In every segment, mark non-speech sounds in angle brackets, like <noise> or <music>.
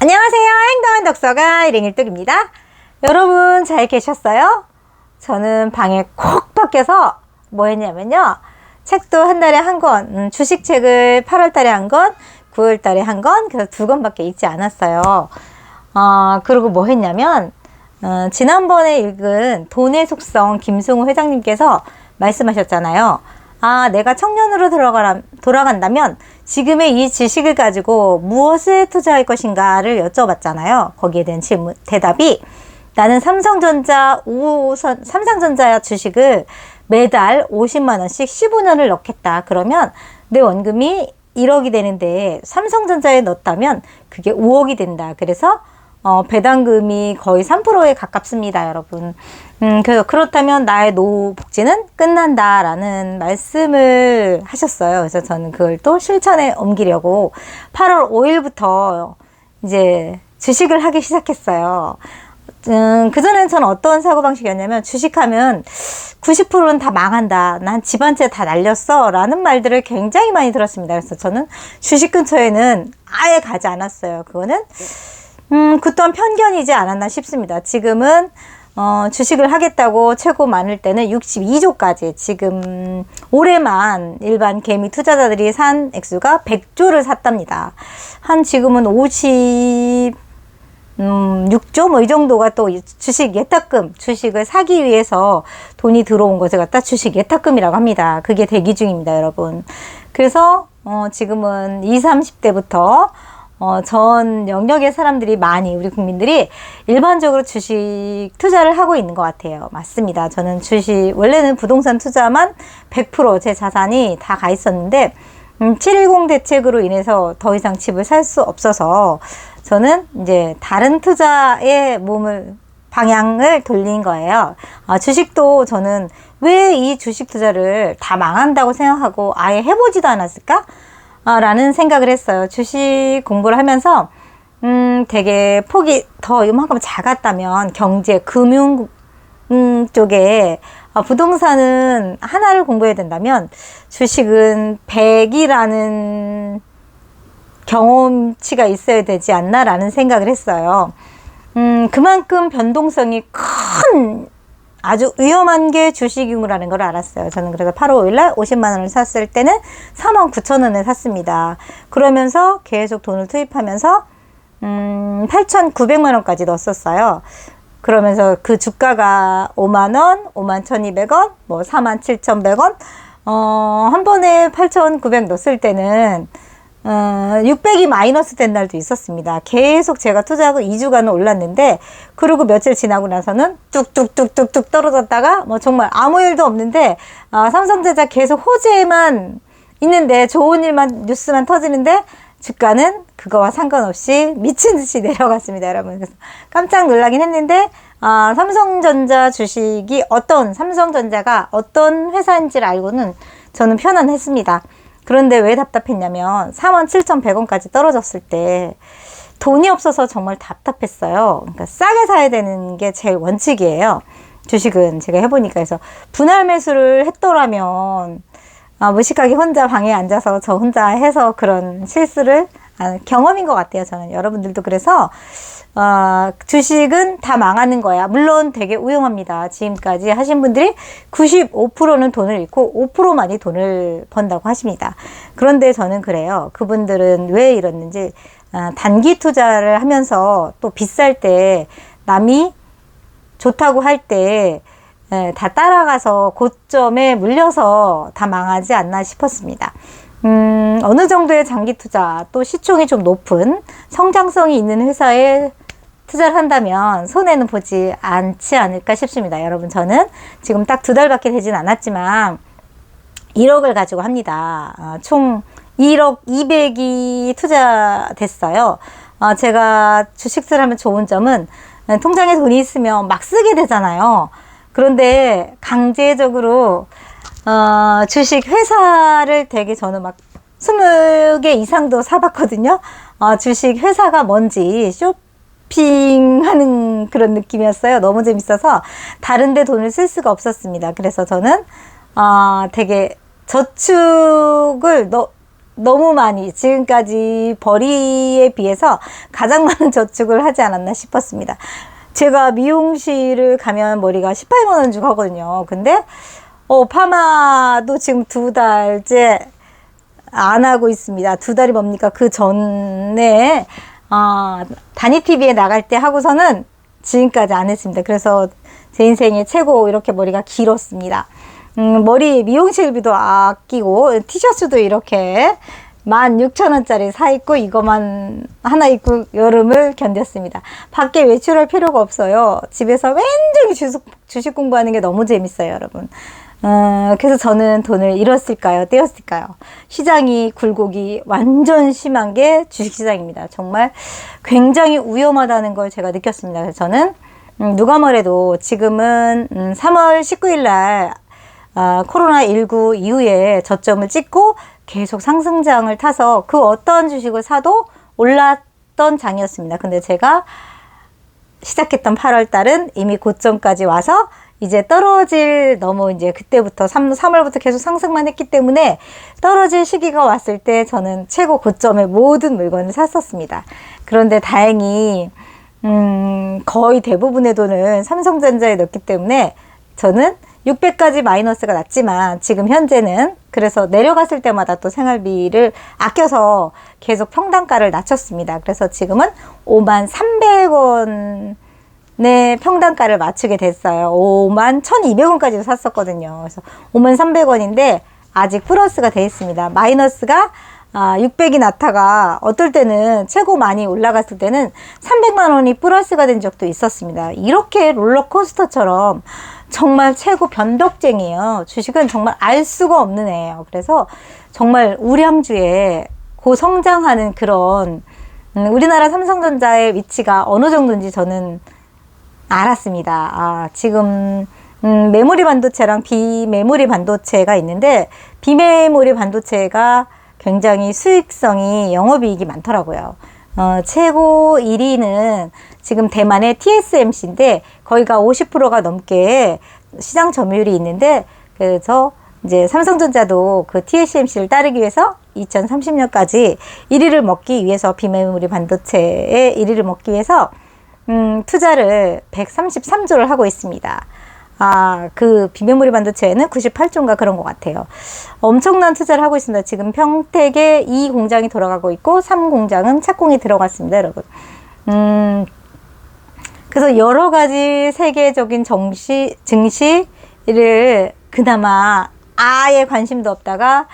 안녕하세요. 행동한 독서가 일행일뚝입니다. 여러분 잘 계셨어요? 저는 방에 콕 박혀서 뭐 했냐면요. 책도 한 달에 한 권, 음, 주식책을 8월 달에 한 권, 9월 달에 한 권, 그래서 두 권밖에 읽지 않았어요. 어, 그리고 뭐 했냐면, 어, 지난번에 읽은 돈의 속성 김승우 회장님께서 말씀하셨잖아요. 아, 내가 청년으로 들어가라, 돌아간다면 지금의 이 지식을 가지고 무엇에 투자할 것인가를 여쭤봤잖아요. 거기에 대한 질문, 대답이 나는 삼성전자, 우선, 삼성전자 주식을 매달 50만원씩 15년을 넣겠다. 그러면 내 원금이 1억이 되는데 삼성전자에 넣었다면 그게 5억이 된다. 그래서 어, 배당금이 거의 3%에 가깝습니다, 여러분. 음, 그래서 그렇다면 나의 노후 복지는 끝난다라는 말씀을 하셨어요. 그래서 저는 그걸 또 실천에 옮기려고 8월 5일부터 이제 주식을 하기 시작했어요. 음, 그전엔 저는 어떤 사고방식이었냐면 주식하면 90%는 다 망한다. 난 집안채 다 날렸어. 라는 말들을 굉장히 많이 들었습니다. 그래서 저는 주식 근처에는 아예 가지 않았어요. 그거는 음, 그 또한 편견이지 않았나 싶습니다. 지금은 어, 주식을 하겠다고 최고 많을 때는 62조까지 지금 올해만 일반 개미 투자자들이 산 액수가 100조를 샀답니다. 한 지금은 50 음, 6조 뭐 이 정도가 또 주식 예탁금, 주식을 사기 위해서 돈이 들어온 것을 갖다 주식 예탁금이라고 합니다. 그게 대기 중입니다, 여러분. 그래서 어, 지금은 20, 30대부터 어, 전 영역의 사람들이 많이 우리 국민들이 일반적으로 주식 투자를 하고 있는 것 같아요. 맞습니다. 저는 주식 원래는 부동산 투자만 100%제 자산이 다 가 있었는데 음, 710 대책으로 인해서 더 이상 집을 살 수 없어서 저는 이제 다른 투자에 몸을 방향을 돌린 거예요. 아, 주식도 저는 왜 이 주식 투자를 다 망한다고 생각하고 아예 해보지도 않았을까? 아, 라는 생각을 했어요. 주식 공부를 하면서, 음, 되게 폭이 더 이만큼 작았다면 경제, 금융, 음, 쪽에 아, 부동산은 하나를 공부해야 된다면 주식은 100이라는 경험치가 있어야 되지 않나라는 생각을 했어요. 음, 그만큼 변동성이 큰 아주 위험한 게 주식이라는 걸 알았어요. 저는 그래서 8월 5일날 50만 원을 샀을 때는 4만 9천 원에 샀습니다. 그러면서 계속 돈을 투입하면서 음, 8,900만 원까지 넣었었어요. 그러면서 그 주가가 5만 원, 5만 1,200원, 뭐 4만 7,100원, 어, 한 번에 8,900 넣었을 때는 어, 600이 마이너스 된 날도 있었습니다. 계속 제가 투자하고 2주간은 올랐는데, 그리고 며칠 지나고 나서는 뚝뚝뚝뚝뚝 떨어졌다가, 뭐 정말 아무 일도 없는데, 어, 삼성전자 계속 호재만 있는데, 좋은 일만, 뉴스만 터지는데, 주가는 그거와 상관없이 미친 듯이 <laughs> 내려갔습니다, 여러분. 그래서 깜짝 놀라긴 했는데, 아, 삼성전자 주식이 어떤, 삼성전자가 어떤 회사인지를 알고는 저는 편안했습니다. 그런데 왜 답답했냐면 4만 7,100원까지 떨어졌을 때 돈이 없어서 정말 답답했어요. 그러니까 싸게 사야 되는 게 제일 원칙이에요. 주식은 제가 해보니까 그래서 분할 매수를 했더라면 아, 무식하게 혼자 방에 앉아서 저 혼자 해서 그런 실수를 아, 경험인 것 같아요. 저는 여러분들도 그래서 어, 주식은 다 망하는 거야. 물론 되게 우영합니다. 지금까지 하신 분들이 95%는 돈을 잃고 5%만이 돈을 번다고 하십니다. 그런데 저는 그래요. 그분들은 왜 이러는지 어, 단기 투자를 하면서 또 비쌀 때 남이 좋다고 할때 예, 다 따라가서 고점에 물려서 다 망하지 않나 싶었습니다. 음, 어느 정도의 장기 투자, 또 시총이 좀 높은 성장성이 있는 회사에 투자를 한다면 손해는 보지 않지 않을까 싶습니다. 여러분, 저는 지금 딱 두 달밖에 되진 않았지만 1억을 가지고 합니다. 어, 총 1억 200이 투자됐어요. 어, 제가 주식을 하면 좋은 점은 통장에 돈이 있으면 막 쓰게 되잖아요. 그런데 강제적으로 어, 주식 회사를 되게 저는 막 20개 이상도 사봤거든요. 어, 주식 회사가 뭔지 쇼 쇼핑 하는 그런 느낌이었어요. 너무 재밌어서 다른데 돈을 쓸 수가 없었습니다. 그래서 저는 아 되게 저축을 너, 너무 많이 지금까지 벌이에 비해서 가장 많은 저축을 하지 않았나 싶었습니다. 제가 미용실을 가면 머리가 18만 원 주고 하거든요. 근데 어, 파마도 지금 두 달째 안 하고 있습니다. 두 달이 뭡니까? 그 전에 아, 다니 TV에 나갈 때 하고서는 지금까지 안 했습니다. 그래서 제 인생의 최고 이렇게 머리가 길었습니다. 음, 머리 미용실비도 아끼고 티셔츠도 이렇게 16,000원짜리 사 입고 이거만 하나 입고 여름을 견뎠습니다. 밖에 외출할 필요가 없어요. 집에서 왠지 주식, 주식 공부하는 게 너무 재밌어요, 여러분. 어, 그래서 저는 돈을 잃었을까요? 떼었을까요? 시장이 굴곡이 완전 심한 게 주식시장입니다. 정말 굉장히 위험하다는 걸 제가 느꼈습니다. 그래서 저는 음, 누가 뭐래도 지금은 음, 3월 19일 날 아, 코로나19 이후에 저점을 찍고 계속 상승장을 타서 그 어떤 주식을 사도 올랐던 장이었습니다. 근데 제가 시작했던 8월 달은 이미 고점까지 와서 이제 떨어질 너무 이제 그때부터 3, 3월부터 계속 상승만 했기 때문에 떨어질 시기가 왔을 때 저는 최고 고점의 모든 물건을 샀었습니다. 그런데 다행히 음, 거의 대부분의 돈을 삼성전자에 넣기 때문에 저는 600까지 마이너스가 났지만 지금 현재는 그래서 내려갔을 때마다 또 생활비를 아껴서 계속 평단가를 낮췄습니다. 그래서 지금은 5만 300원 의 평단가를 맞추게 됐어요. 5만 1200원까지도 샀었거든요. 그래서 5만 300원인데 아직 플러스가 돼 있습니다. 마이너스가 아, 600이 나타가 어떨 때는 최고 많이 올라갔을 때는 300만 원이 플러스가 된 적도 있었습니다. 이렇게 롤러코스터처럼 정말 최고 변덕쟁이에요. 주식은 정말 알 수가 없는 애예요. 그래서 정말 우량주에 고성장하는 그런 음, 우리나라 삼성전자의 위치가 어느 정도인지 저는 알았습니다. 아, 지금 음, 메모리 반도체랑 비메모리 반도체가 있는데 비메모리 반도체가 굉장히 수익성이 영업이익이 많더라고요. 어, 최고 1위는 지금 대만의 TSMC인데 거기가 50%가 넘게 시장 점유율이 있는데 그래서 이제 삼성전자도 그 TSMC를 따르기 위해서 2030년까지 1위를 먹기 위해서 비메모리 반도체의 1위를 먹기 위해서 음, 투자를 133조를 하고 있습니다. 아, 그 비메모리 반도체에는 98조인가 그런 것 같아요. 엄청난 투자를 하고 있습니다. 지금 평택에 2 공장이 돌아가고 있고 3 공장은 착공이 들어갔습니다, 여러분. 음, 그래서 여러 가지 세계적인 정시, 증시를 그나마 아예 관심도 없다가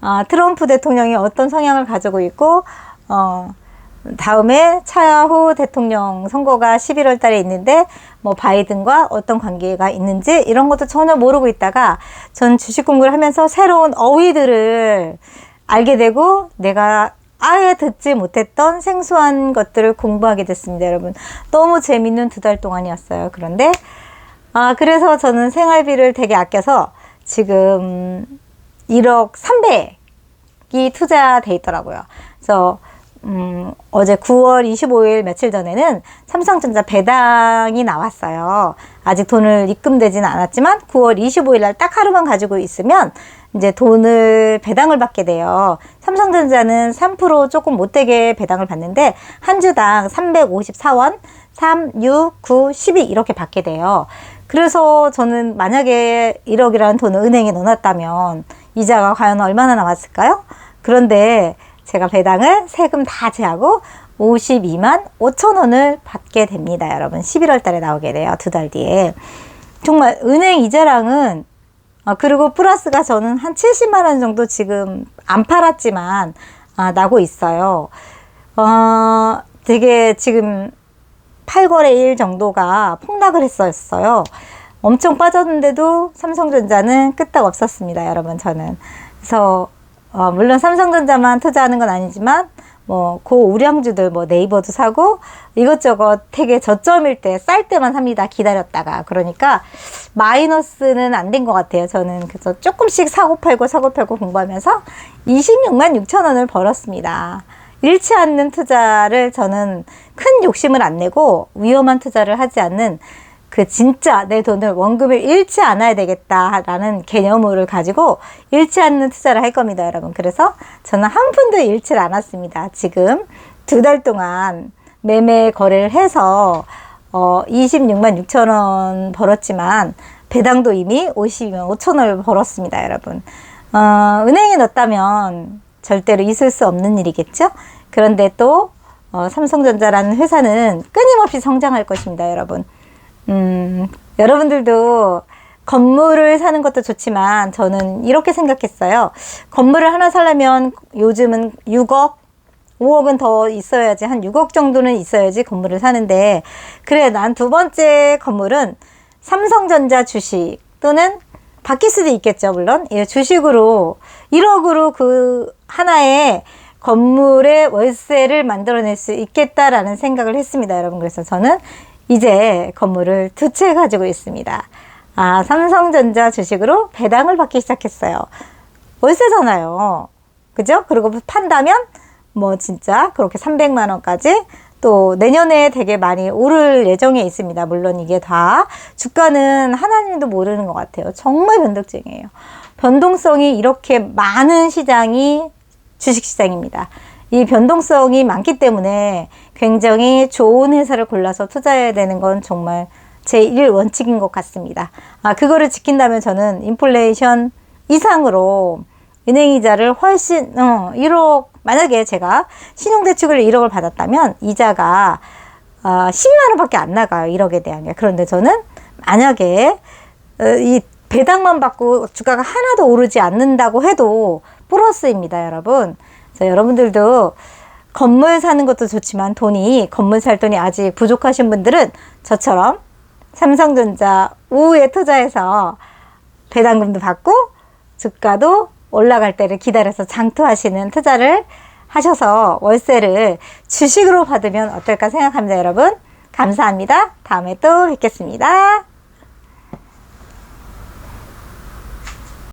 아, 트럼프 대통령이 어떤 성향을 가지고 있고 어, 다음에 차후 대통령 선거가 11월 달에 있는데 뭐 바이든과 어떤 관계가 있는지 이런 것도 전혀 모르고 있다가 전 주식 공부를 하면서 새로운 어휘들을 알게 되고 내가 아예 듣지 못했던 생소한 것들을 공부하게 됐습니다, 여러분. 너무 재밌는 두 달 동안이었어요. 그런데 아 그래서 저는 생활비를 되게 아껴서 지금 1억 300이 투자돼 있더라고요. 그래서 음, 어제 9월 25일 며칠 전에는 삼성전자 배당이 나왔어요. 아직 돈을 입금되지는 않았지만 9월 25일 날 딱 하루만 가지고 있으면 이제 돈을 배당을 받게 돼요. 삼성전자는 3% 조금 못되게 배당을 받는데 한 주당 354원, 3, 6, 9, 12 이렇게 받게 돼요. 그래서 저는 만약에 1억이라는 돈을 은행에 넣어놨다면 이자가 과연 얼마나 나왔을까요? 그런데 제가 배당을 세금 다 제하고 52만 5천 원을 받게 됩니다. 여러분 11월 달에 나오게 돼요. 두 달 뒤에. 정말 은행 이자랑은 아, 그리고 플러스가 저는 한 70만 원 정도 지금 안 팔았지만 아, 나고 있어요. 어, 되게 지금 8거래일 정도가 폭락을 했었어요. 엄청 빠졌는데도 삼성전자는 끄떡 없었습니다, 여러분, 저는. 그래서 어, 물론 삼성전자만 투자하는 건 아니지만 뭐 고 우량주들 뭐 네이버도 사고 이것저것 되게 저점일 때 쌀 때만 삽니다. 기다렸다가 그러니까 마이너스는 안 된 것 같아요. 저는 그래서 조금씩 사고 팔고 사고 팔고 공부하면서 26만 6천 원을 벌었습니다. 잃지 않는 투자를 저는 큰 욕심을 안 내고 위험한 투자를 하지 않는 그 진짜 내 돈을 원금을 잃지 않아야 되겠다라는 개념을 가지고 잃지 않는 투자를 할 겁니다, 여러분. 그래서 저는 한 푼도 잃지 않았습니다. 지금 두 달 동안 매매 거래를 해서 어 26만 6천 원 벌었지만 배당도 이미 52만 5천 원을 벌었습니다, 여러분. 어, 은행에 넣었다면 절대로 있을 수 없는 일이겠죠? 그런데 또 어, 삼성전자라는 회사는 끊임없이 성장할 것입니다, 여러분. 음, 여러분들도 건물을 사는 것도 좋지만 저는 이렇게 생각했어요. 건물을 하나 살려면 요즘은 6억, 5억은 더 있어야지 한 6억 정도는 있어야지 건물을 사는데 그래 난 두 번째 건물은 삼성전자 주식 또는 바뀔 수도 있겠죠 물론 예, 주식으로 1억으로 그 하나의 건물의 월세를 만들어낼 수 있겠다라는 생각을 했습니다 여러분 그래서 저는 이제 건물을 두 채 가지고 있습니다 아 삼성전자 주식으로 배당을 받기 시작했어요 월세잖아요 그죠 그리고 판다면 뭐 진짜 그렇게 300만 원까지 또 내년에 되게 많이 오를 예정에 있습니다. 물론 이게 다 주가는 하나님도 모르는 것 같아요. 정말 변덕쟁이에요. 변동성이 이렇게 많은 시장이 주식시장입니다. 이 변동성이 많기 때문에 굉장히 좋은 회사를 골라서 투자해야 되는 건 정말 제1 원칙인 것 같습니다. 아, 그거를 지킨다면 저는 인플레이션 이상으로 은행 이자를 훨씬, 어, 1억, 만약에 제가 신용대출을 1억을 받았다면 이자가 어, 12만 원 밖에 안 나가요. 1억에 대한 게. 그런데 저는 만약에 어, 이 배당만 받고 주가가 하나도 오르지 않는다고 해도 플러스입니다, 여러분. 그래서 여러분들도 건물 사는 것도 좋지만 돈이 건물 살 돈이 아직 부족하신 분들은 저처럼 삼성전자 우에 투자해서 배당금도 받고 주가도 올라갈 때를 기다려서 장투하시는 투자를 하셔서 월세를 주식으로 받으면 어떨까 생각합니다, 여러분. 감사합니다. 다음에 또 뵙겠습니다.